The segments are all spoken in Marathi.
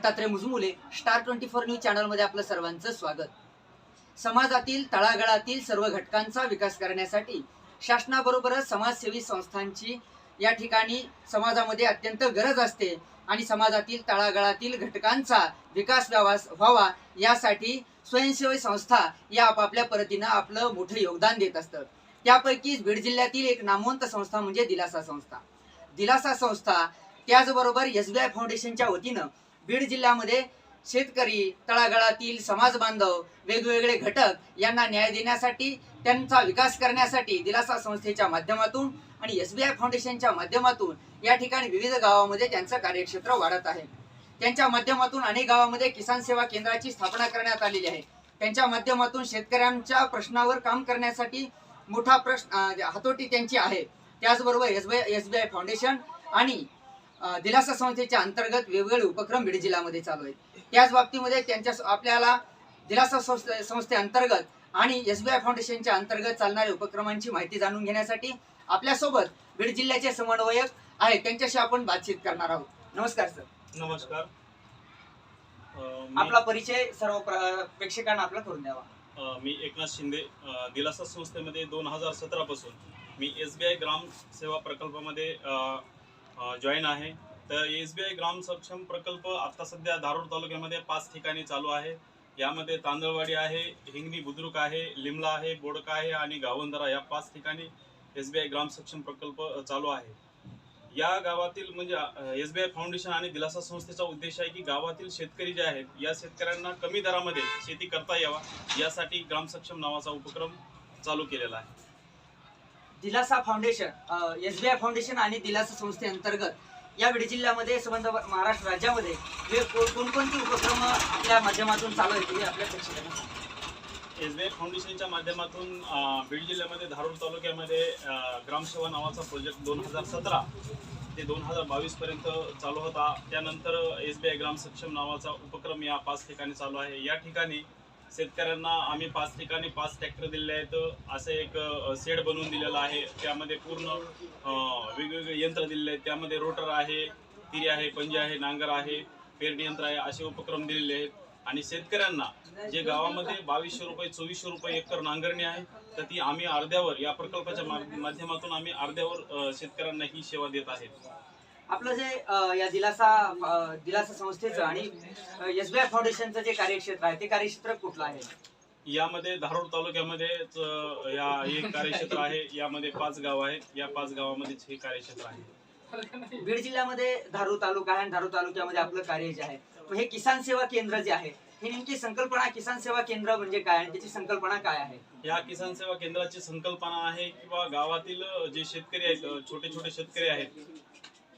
Dattatray Mujmule star twenty four news चॅनलमध्ये आपलं सर्वांचं स्वागत. समाजातील तळागाळातील सर्व घटकांचा विकास करण्यासाठी शासनाबरोबरच समाजसेवी संस्थांची या ठिकाणी समाजामध्ये अत्यंत गरज असते आणि समाजातील तळागाळातील घटकांचा विकास व्हावा व्हावा यासाठी स्वयंसेवी संस्था या आपापल्या परतीनं आपलं मोठं योगदान देत असतं त्यापैकीच बीड जिल्ह्यातील एक नामवंत संस्था म्हणजे दिलासा संस्था. दिलासा संस्था त्याचबरोबर एस बी आय फाउंडेशनच्या वतीनं बीड जिल्ह्यामध्ये शेतकरी तळागाळातील समाज बांधव वेगवेगळे घटक यांना न्याय देण्यासाठी त्यांचा विकास करण्यासाठी दिलासा संस्थेच्या माध्यमातून आणि एस बी आय फाउंडेशनच्या माध्यमातून या ठिकाणी विविध गावामध्ये त्यांचं कार्यक्षेत्र वाढत आहे. त्यांच्या माध्यमातून अनेक गावामध्ये किसान सेवा केंद्राची स्थापना करण्यात आलेली आहे. त्यांच्या माध्यमातून शेतकऱ्यांच्या प्रश्नावर काम करण्यासाठी मोठा प्रश्न हातोटी त्यांची आहे. त्याचबरोबर S B I S B I foundation आणि दिलासा संस्थेच्या अंतर्गत वेगवेगळे उपक्रम बीड जिल्ह्यामध्ये चालू आहेत. त्याच बाबतीमध्ये त्यांच्या आपल्याला दिलासा संस्थे संस्थेअंतर्गत आणि एस बी आय फाउंडेशनच्या अंतर्गत चालणाऱ्या उपक्रमांची माहिती जाणून घेण्यासाठी आपल्यासोबत बीड जिल्ह्याचे समन्वयक आहेत त्यांच्याशी आपण बातचीत करणार आहोत. नमस्कार सर. नमस्कार. आपला परिचय सर्व प्र- प्रेक्षकांना आपला करून द्यावा. मी एकनाथ शिंदे. दिलासा संस्थेमध्ये दोन हजार सतरा पासून मी एस बी आय ग्राम सेवा प्रकल्पामध्ये जॉईन आहे. तर एस बी आय ग्राम सक्षम प्रकल्प आता सध्या धारूर तालुक्यामध्ये पाच ठिकाणी चालू आहे. यामध्ये तांदळवाडी आहे हिंगणी बुद्रुक आहे लिमला आहे बोडका आहे आणि गावंदरा या पाच ठिकाणी एस बी आय ग्राम सक्षम प्रकल्प चालू आहे. या गावातील म्हणजे एस बी आय फाउंडेशन आणि दिलासा संस्थेचा उद्देश आहे की गावातील शेतकरी जे आहेत या शेतकऱ्यांना कमी दरामध्ये शेती करता यावा यासाठी ग्राम सक्षम नावाचा उपक्रम चालू केलेला आहे. Dilasa foundation S B I foundation आणि दिलासा संस्थेअंतर्गत या बीड जिल्ह्यामध्ये संबंध महाराष्ट्र राज्यामध्ये हे कोणकोणते उपक्रम आपल्या माध्यमातून चालू आहेत हे आपल्या प्रेक्षकांना एस बी आय फाउंडेशनच्या माध्यमातून बीड जिल्ह्यामध्ये धारूर तालुक्यामध्ये ग्रामसेवा नावाचा प्रोजेक्ट दोन हजार सतरा ते दोन हजार बावीस पर्यंत चालू होता. त्यानंतर एस बी आय ग्राम सक्षम नावाचा उपक्रम या पाच ठिकाणी चालू आहे. या ठिकाणी शेतकऱ्यांना आम्ही पाच ठिकाणी पाच ट्रॅक्टर दिले आहेत. असं एक सेड बनवून दिलेलं आहे. त्यामध्ये पूर्ण वेगवेगळे यंत्र दिलेले आहेत. त्यामध्ये रोटर आहे तिरी आहे पंजे आहे नांगर आहे पेरणी यंत्र आहे असे उपक्रम दिलेले आहेत. आणि शेतकऱ्यांना जे गावामध्ये बावीसशे रुपये चोवीसशे रुपये एकर नांगरणी आहे तर ती आम्ही अर्ध्यावर या प्रकल्पाच्या माध्यमातून आम्ही अर्ध्यावर शेतकऱ्यांना ही सेवा देत आहेत. आपलं जे या दिलासा दिलासा संस्थेचं आणि एस बी आय फाउंडेशनचं जे कार्यक्षेत्र आहे ते कार्यक्षेत्र कुठलं आहे? यामध्ये धारूर तालुक्यामध्येच अं, या एक कार्यक्षेत्र आहे यामध्ये पाच गाव आहेत या पाच गावामध्येच हे कार्यक्षेत्र आहे. बीड जिल्ह्यामध्ये धारूर तालुका आहे आणि धारूर तालुक्यामध्ये आपलं कार्य जे आहे हे किसान सेवा केंद्र जे आहे ही नेमकी संकल्पना किसान सेवा केंद्र म्हणजे काय आणि त्याची संकल्पना काय आहे? या किसान सेवा केंद्राची संकल्पना आहे किंवा गावातील जे शेतकरी आहेत छोटे छोटे शेतकरी आहेत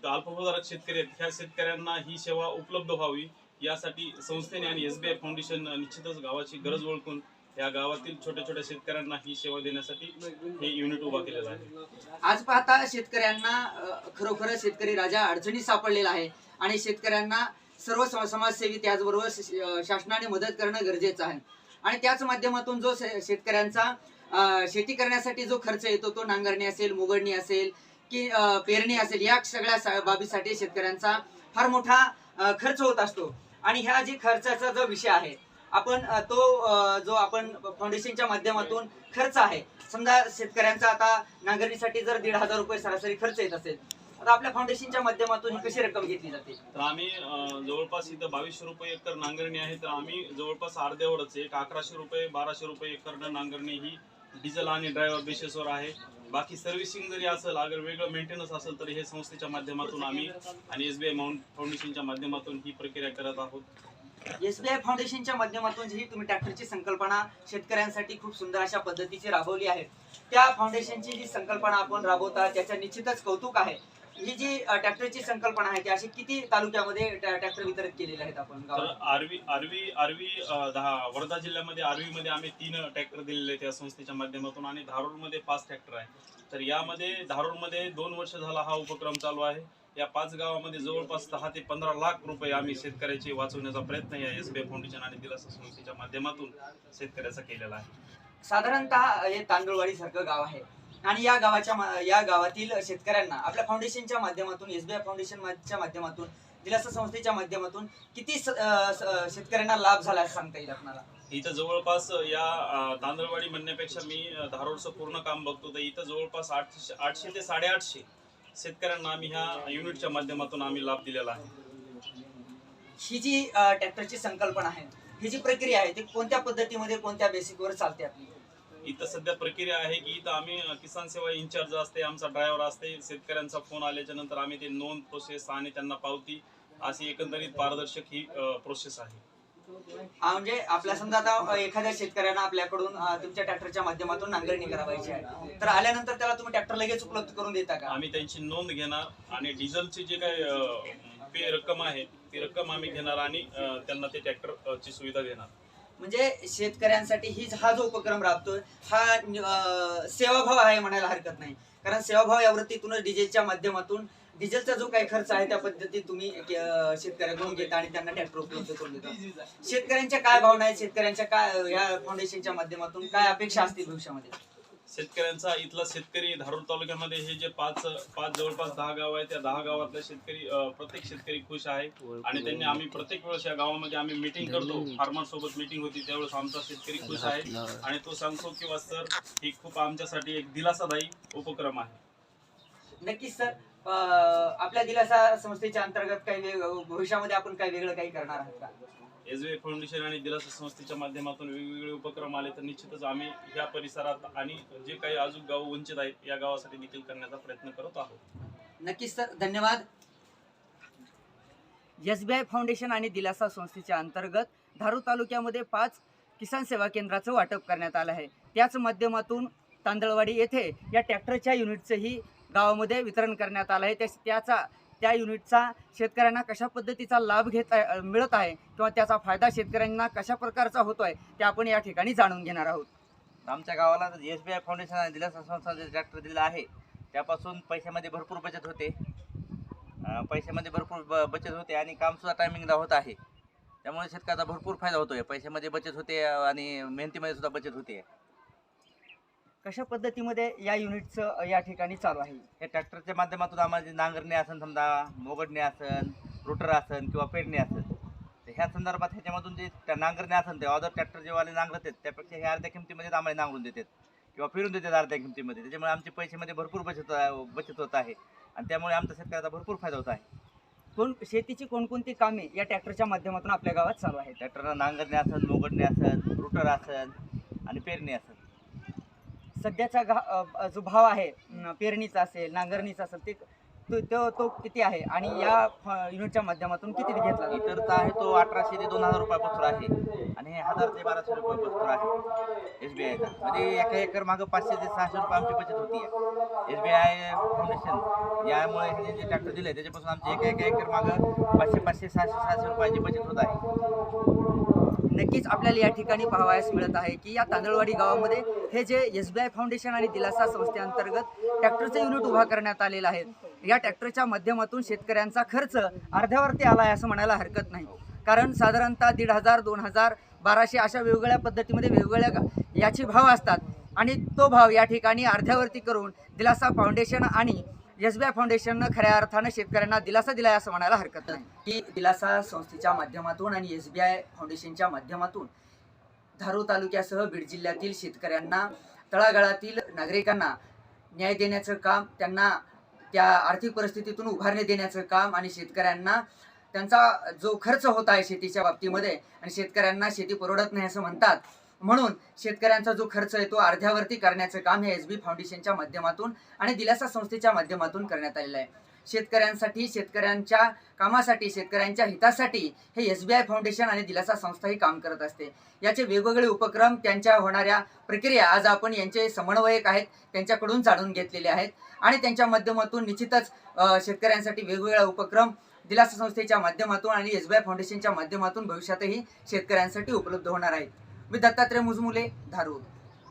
अल्पभूधारक शेतकरी आहेत. ह्या शेतकऱ्यांना ही सेवा उपलब्ध व्हावी यासाठी संस्थेने आणि एस बी आय फाउंडेशन निश्चितच गावाची गरज ओळखून या गावातील छोट्या छोट्या शेतकऱ्यांना ही सेवा देण्यासाठी हे युनिट उभा केलेलं आहे. आज पाहता शेतकऱ्यांना खरोखर शेतकरी राजा अडचणीत सापडलेला आहे आणि शेतकऱ्यांना सर्व समाजसेवी त्याचबरोबर शासनाने मदत करणं गरजेचं आहे. आणि त्याच माध्यमातून जो शेतकऱ्यांचा शेती करण्यासाठी जो खर्च येतो तो नांगरणी असेल मुगडणी असेल की पेरणी असेल. या सगळ्या बाबीसाठी शेतकऱ्यांचा फार मोठा खर्च होत असतो. आणि ह्या जे खर्चाचा जो विषय आहे आपण तो जो आपण फाउंडेशनच्या माध्यमातून खर्च आहे. समजा शेतकऱ्यांचा आता नांगरणीसाठी जर दीड हजार रुपये सरासरी खर्च येत असेल आता आपल्या फाउंडेशनच्या माध्यमातून ही कशी रक्कम घेतली जाते? तर आम्ही जवळपास इथं बावीसशे रुपये एकर नांगरणी आहे. तर आम्ही जवळपास अर्ध्यावरच एक अकराशे रुपये बाराशे रुपये एकर नांगरणी ही डिझेल आणि ड्रायव्हर बेसिसवर आहे. बाकी सर्व्हिसिंग जरी असेल अगर वेगळं मेंटेनन्स असेल तर हे संस्थेच्या माध्यमातून आम्ही आणि एस बी आय माउंट फाउंडेशनच्या माध्यमातून ही प्रक्रिया करत आहोत. एसबीआय फाउंडेशनच्या माध्यमातून जी तुम्ही ट्रॅक्टरची संकल्पना शेतकऱ्यांसाठी खूप सुंदर अशा पद्धतीची राबवली आहे. त्या फाउंडेशनची जी संकल्पना आपण राबवता त्याच्या निश्चितच कौतुक आहे. ही जी ट्रॅक्टरची संकल्पना आहे ती अशी किती तालुक्यामध्ये ट्रॅ- ट्रॅक्टर वितरित केलेले आहेत आपण तर गावात? आरवी आरवी आरवी अ, दहा वर्धा जिल्ह्यामध्ये आरवीमध्ये आम्ही तीन ट्रॅक्टर दिलेले आहेत या संस्थेच्या माध्यमातून आणि धारूरमध्ये पाच ट्रॅक्टर आहे तर यामध्ये धारूरमध्ये दोन वर्ष झाला हा उपक्रम चालू आहे. या पाच गावामध्ये जवळपास दहा ते पंधरा लाख रुपये आम्ही शेतकऱ्याचे वाचवण्याचा प्रयत्न या एस बी फाउंडेशन आणि दिलासा संस्थेच्या माध्यमातून शेतकऱ्याचा केलेला आहे. साधारणतः हे तांदूळवाडी सारखं गाव आहे. आणि या गावाच्या या गावातील शेतकऱ्यांना आपल्या फाउंडेशनच्या माध्यमातून एसबीआय फाउंडेशनच्या माध्यमातून दिलासा संस्थेच्या माध्यमातून किती शेतकऱ्यांना लाभ झाला सांगता येईल आपल्याला? इथं जवळपास या तांदळवाडी म्हणण्यापेक्षा मी धारोडचं पूर्ण काम बघतो तर इथं जवळपास आठशे आठशे ते साडेआठशे शेतकऱ्यांना आम्ही ह्या युनिटच्या माध्यमातून आम्ही लाभ दिलेला आहे. ही जी ट्रॅक्टरची संकल्पना आहे ही जी प्रक्रिया आहे ती कोणत्या पद्धतीमध्ये कोणत्या बेसिकवर चालते आपली? इथं सध्या प्रक्रिया आहे की इथं आम्ही किसान सेवा इन्चार्ज असते आमचा ड्रायव्हर असते शेतकऱ्यांचा फोन आल्याच्यानंतर आम्ही ते नोंद प्रोसेस आणि त्यांना पावती अशी एकंदरीत पारदर्शक ही प्रोसेस आहे. म्हणजे आपल्या समजा आता एखाद्या शेतकऱ्यांना आपल्याकडून तुमच्या ट्रॅक्टरच्या माध्यमातून नांगरणी करावायची आहे. तर आल्यानंतर त्याला तुम्ही ट्रॅक्टर लगेच उपलब्ध करून देता का? आम्ही त्यांची नोंद घेणार आणि डिझेलची जे काही रक्कम आहे ती रक्कम आम्ही घेणार आणि त्यांना ते ट्रॅक्टर ची सुविधा देणार. म्हणजे शेतकऱ्यांसाठी ही हा जो उपक्रम राबतोय हा सेवाभाव आहे म्हणायला हरकत नाही. कारण सेवाभाव या वृत्तीतूनच डिझेलच्या माध्यमातून डिझेलचा जो काही खर्च आहे त्या पद्धतीत तुम्ही शेतकऱ्याकडून घेता आणि त्यांना ट्रॅक्टर उपलब्ध करून देता. शेतकऱ्यांच्या काय भावना आहेत? शेतकऱ्यांच्या काय या फाउंडेशनच्या माध्यमातून काय अपेक्षा असतील भविष्यामध्ये? शेतकऱ्यांचा इथला शेतकरी धारूर तालुक्यामध्ये हे जे पाच पाच जवळपास दहा गाव आहेत त्या दहा गावातले शेतकरी प्रत्येक शेतकरी खुश आहे. आणि त्यांनी आम्ही प्रत्येक वेळेस या गावामध्ये आम्ही मिटिंग करतो. फार्मर सोबत मिटिंग होती त्यावेळेस आमचा शेतकरी खुश आहे. आणि तो सांगतो किंवा सर ही खूप आमच्यासाठी एक दिलासादायी उपक्रम आहे. नक्कीच सर. आपल्या दिलासा संस्थेच्या अंतर्गत काही भविष्यामध्ये आपण काही वेगळं काही करणार आहात का? एसबीआय फाउंडेशन आणि दिलासा संस्थेच्या माध्यमातून वेगवेगळे उपक्रम आले तर निश्चितच आम्ही या परिसरात आणि जे काही अजून गाव वंचित आहेत या गावासाठी देखील करण्याचा प्रयत्न करत आहोत. नक्कीच सर धन्यवाद. एस बी आय फाउंडेशन आणि दिलासा संस्थेच्या अंतर्गत धारूर तालुक्यामध्ये पाच किसान सेवा केंद्राचं वाटप करण्यात आलं आहे. त्याच माध्यमातून तांदळवाडी येथे या ट्रॅक्टरच्या युनिटचंही गावामध्ये वितरण करण्यात आलं आहे. त्या- त्याचा त्या युनिटचा शेतकऱ्यांना कशा पद्धतीचा लाभ घेत मिळत आहे किंवा त्याचा फायदा शेतकऱ्यांना कशा प्रकारचा होतो आहे ते आपण या ठिकाणी जाणून घेणार आहोत. आमच्या गावाला एस बी आय फाउंडेशन आणि दिलासा संस्था जे ट्रॅक्टर दिला आहे. त्यापासून पैशामध्ये भरपूर बचत होते. पैशामध्ये भरपूर ब बचत होते आणि कामसुद्धा टायमिंगला होत आहे. त्यामुळे शेतकऱ्याचा भरपूर फायदा होतो आहे पैशामध्ये बचत होते आणि मेहनतीमध्ये सुद्धा बचत होते. कशा पद्धतीमध्ये या युनिटचं या ठिकाणी चालू आहे? हे ट्रॅक्टरच्या माध्यमातून आम्हाला जे नांगरणे असन समजा मोगडणे असन रोटर असन किंवा पेरणे असन तर ह्या संदर्भात ह्याच्यामधून जे नांगरणे असन ते अदर ट्रॅक्टर जेवाले नांगरत आहेत त्यापेक्षा हे अर्ध्या किमतीमध्येच आम्हाला नांगरून देतात. किंवा फिरून देतात अर्ध्या किमतीमध्ये. त्याच्यामुळे आमच्या पैशामध्ये भरपूर बचत बचत होत आहे. आणि त्यामुळे आमच्या शेतकऱ्याचा भरपूर फायदा होत आहे. कोण शेतीची कोणकोणती कामे या ट्रॅक्टरच्या माध्यमातून आपल्या गावात चालू आहेत? ट्रॅक्टरला नांगरणे असन मोगडणे असन रोटर असन आणि पेरणे असन. सध्याचा घा जो भाव आहे पेरणीचा असेल नांगरणीचा असेल ते तो तो तो किती आहे? आणि या युनिटच्या माध्यमातून किती घेतला? इतरचा आहे तो अठराशे ते दोन हजार रुपयापासून आहे. आणि हे हजार ते बाराशे रुपयापासून आहे. एस बी आयचा म्हणजे एका एकर मागं पाचशे ते सहाशे रुपये आमची बचत होती. एस बी आय फाउंडेशन यामुळे हे जे ट्रॅक्टर दिले त्याच्यापासून आमची एका एका एकर मागं पाचशे पाचशे सहाशे सहाशे रुपयाची बचत होत आहे. नक्कीच आपल्याला या ठिकाणी पाहावयास मिळत आहे की या तांदळवाडी गावामध्ये हे जे एस बी आय फाउंडेशन आणि दिलासा संस्थेअंतर्गत ट्रॅक्टरचं युनिट उभा करण्यात आलेलं आहे. या ट्रॅक्टरच्या माध्यमातून शेतकऱ्यांचा खर्च अर्ध्यावरती आला आहे असं म्हणायला हरकत नाही. कारण साधारणतः दीड हजार दोन हजार बाराशे अशा वेगवेगळ्या पद्धतीमध्ये वेगवेगळ्या याचे भाव असतात. आणि तो भाव या ठिकाणी अर्ध्यावरती करून दिलासा फाउंडेशन आणि एस बी आय फाउंडेशननं खऱ्या अर्थानं शेतकऱ्यांना दिलासा दिलाय असं म्हणायला हरकत नाही. की दिलासा संस्थेच्या माध्यमातून आणि एस बी आय फाउंडेशनच्या माध्यमातून धारू तालुक्यासह बीड जिल्ह्यातील शेतकऱ्यांना तळागाळातील नागरिकांना न्याय देण्याचं काम त्यांना त्या आर्थिक परिस्थितीतून उभारणी देण्याचं काम आणि शेतकऱ्यांना त्यांचा जो खर्च होत आहे शेतीच्या बाबतीमध्ये आणि शेतकऱ्यांना शेती परवडत नाही असं म्हणतात म्हणून शेतकऱ्यांचा जो खर्च आहे तो अर्ध्यावरती करण्याचं काम हे एस बी फाउंडेशनच्या माध्यमातून आणि दिलासा संस्थेच्या माध्यमातून करण्यात आलेलं आहे. शेतकऱ्यांसाठी शेतकऱ्यांच्या कामासाठी शेतकऱ्यांच्या हितासाठी हे एस बी आय फाउंडेशन आणि दिलासा संस्था ही काम करत असते. याचे वेगवेगळे उपक्रम त्यांच्या होणाऱ्या प्रक्रिया आज आपण यांचे समन्वयक आहेत त्यांच्याकडून जाणून घेतलेले आहेत. आणि त्यांच्या माध्यमातून निश्चितच शेतकऱ्यांसाठी वेगवेगळा उपक्रम दिलासा संस्थेच्या माध्यमातून आणि एस बी आय फाउंडेशनच्या माध्यमातून भविष्यातही शेतकऱ्यांसाठी उपलब्ध होणार आहेत. मी दत्तात्रय मुजमुले धारूर.